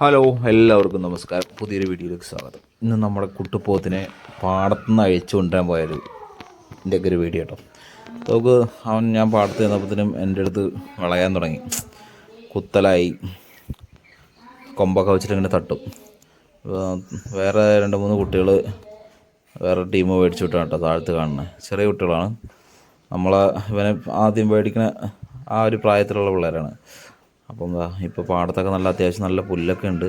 Hello എല്ലാവർക്കും നമസ്കാരം. പുതിയൊരു വീഡിയോയിലേക്ക് സ്വാഗതം. ഇന്ന് നമ്മുടെ കുട്ടുപോത്തിനെ പാടത്തുനിന്ന് അഴിച്ചു കൊണ്ടുവരാൻ പോയത് എന്റെ ഒരു വീഡിയോ കേട്ടോ. നമുക്ക് അവൻ ഞാൻ പാടത്ത് ചെന്നപ്പോഴത്തേനും എന്റെ അടുത്ത് വളയാൻ തുടങ്ങി. കുത്തലായി കൊമ്പൊക്കെ വെച്ചിട്ട് ഇങ്ങനെ തട്ടും. വേറെ രണ്ട് മൂന്ന് കുട്ടികൾ വേറെ ടീം മേടിച്ചു വിട്ടാണ് കേട്ടോ താഴത്ത് കാണുന്നത് ചെറിയ കുട്ടികളാണ്. നമ്മളെ ഇവനെ ആദ്യം മേടിക്കുന്ന ആ ഒരു പ്രായത്തിലുള്ള പിള്ളേരാണ്. അപ്പം എന്താ ഇപ്പോൾ പാടത്തൊക്കെ നല്ല അത്യാവശ്യം നല്ല പുല്ലൊക്കെ ഉണ്ട്.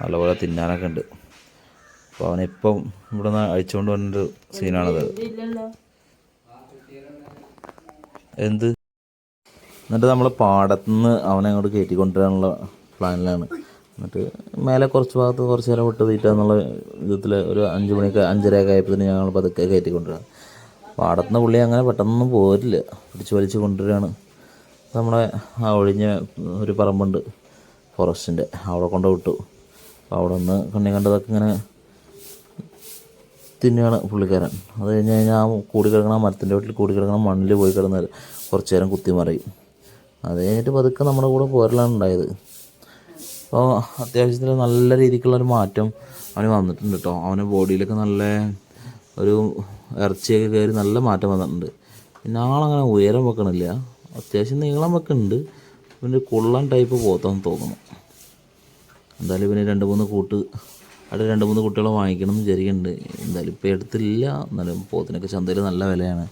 നല്ലപോലെ തിന്നാനൊക്കെ ഉണ്ട്. അപ്പോൾ അവനിപ്പം ഇവിടെ നിന്ന് അഴിച്ചുകൊണ്ട് വന്നൊരു സീനാണത്. എന്ത്? എന്നിട്ട് നമ്മൾ പാടത്തുനിന്ന് അവനെ അങ്ങോട്ട് കയറ്റിക്കൊണ്ടുവരാനുള്ള പ്ലാനിലാണ്. എന്നിട്ട് മേലെ കുറച്ച് ഭാഗത്ത് കുറച്ച് നേരം വിട്ട് തീറ്റ എന്നുള്ള വിധത്തിൽ ഒരു അഞ്ച് മണിയൊക്കെ അഞ്ചരയൊക്കെ ആയപ്പോഴത്തേന് ഞങ്ങൾ പതുക്കെ കയറ്റിക്കൊണ്ടുവരാം പാടത്തുനിന്ന് പുള്ളി അങ്ങനെ പെട്ടെന്നൊന്നും പോരില്ല. പിടിച്ച് വലിച്ച് കൊണ്ടുവരികയാണ്. നമ്മുടെ ആ ഒഴിഞ്ഞ ഒരു പറമ്പുണ്ട് ഫോറസ്റ്റിന്റെ അവിടെ കൊണ്ട് വിട്ടു. അപ്പോൾ അവിടെ നിന്ന് കണ്ണി കണ്ടതൊക്കെ ഇങ്ങനെ തിന്നുകയാണ് പുള്ളിക്കാരൻ. അത് കഴിഞ്ഞ് കഴിഞ്ഞാൽ ആ കൂടി കിടക്കണ മരത്തിന്റെ വീട്ടിൽ കൂടി കിടക്കണ മണ്ണിൽ പോയി കിടന്ന് കുറച്ച് നേരം കുത്തി മറിയും. അത് കഴിഞ്ഞിട്ട് പതുക്കെ നമ്മുടെ കൂടെ പോരലാണ് ഉണ്ടായത്. അപ്പോൾ അത്യാവശ്യത്തിൽ നല്ല രീതിക്കുള്ളൊരു മാറ്റം അവന് വന്നിട്ടുണ്ട് കേട്ടോ. അവന്റെ ബോഡിയിലൊക്കെ നല്ല ഒരു ഇറച്ചിയൊക്കെ കയറി നല്ല മാറ്റം വന്നിട്ടുണ്ട്. പിന്നെ ആളങ്ങനെ ഉയരം വെക്കണില്ല. അത്യാവശ്യം നീളം ഉണ്ട് പിന്നെ കൊള്ളാൻ ടൈപ്പ് പോത്താന്ന് തോന്നുന്നു. എന്തായാലും ഇവന് രണ്ട് മൂന്ന് കൂട്ട് അവിടെ രണ്ട് മൂന്ന് കുട്ടികളെ വാങ്ങിക്കണം എന്ന് വിചാരിക്കുന്നുണ്ട്. എന്തായാലും ഇപ്പോൾ എടുത്തില്ല. എന്നാലും പോത്തിനൊക്കെ ചന്തയിൽ നല്ല വിലയാണ്.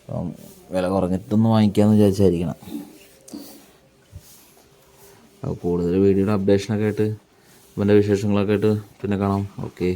അപ്പം വില കുറഞ്ഞിട്ടൊന്ന് വാങ്ങിക്കാമെന്ന് വിചാരിച്ചായിരിക്കണം. അപ്പോൾ കൂടുതൽ വീഡിയോയുടെ അപ്ഡേഷനൊക്കെ ആയിട്ട് ഇവന്റെ വിശേഷങ്ങളൊക്കെ ആയിട്ട് പിന്നെ കാണാം. ഓക്കെ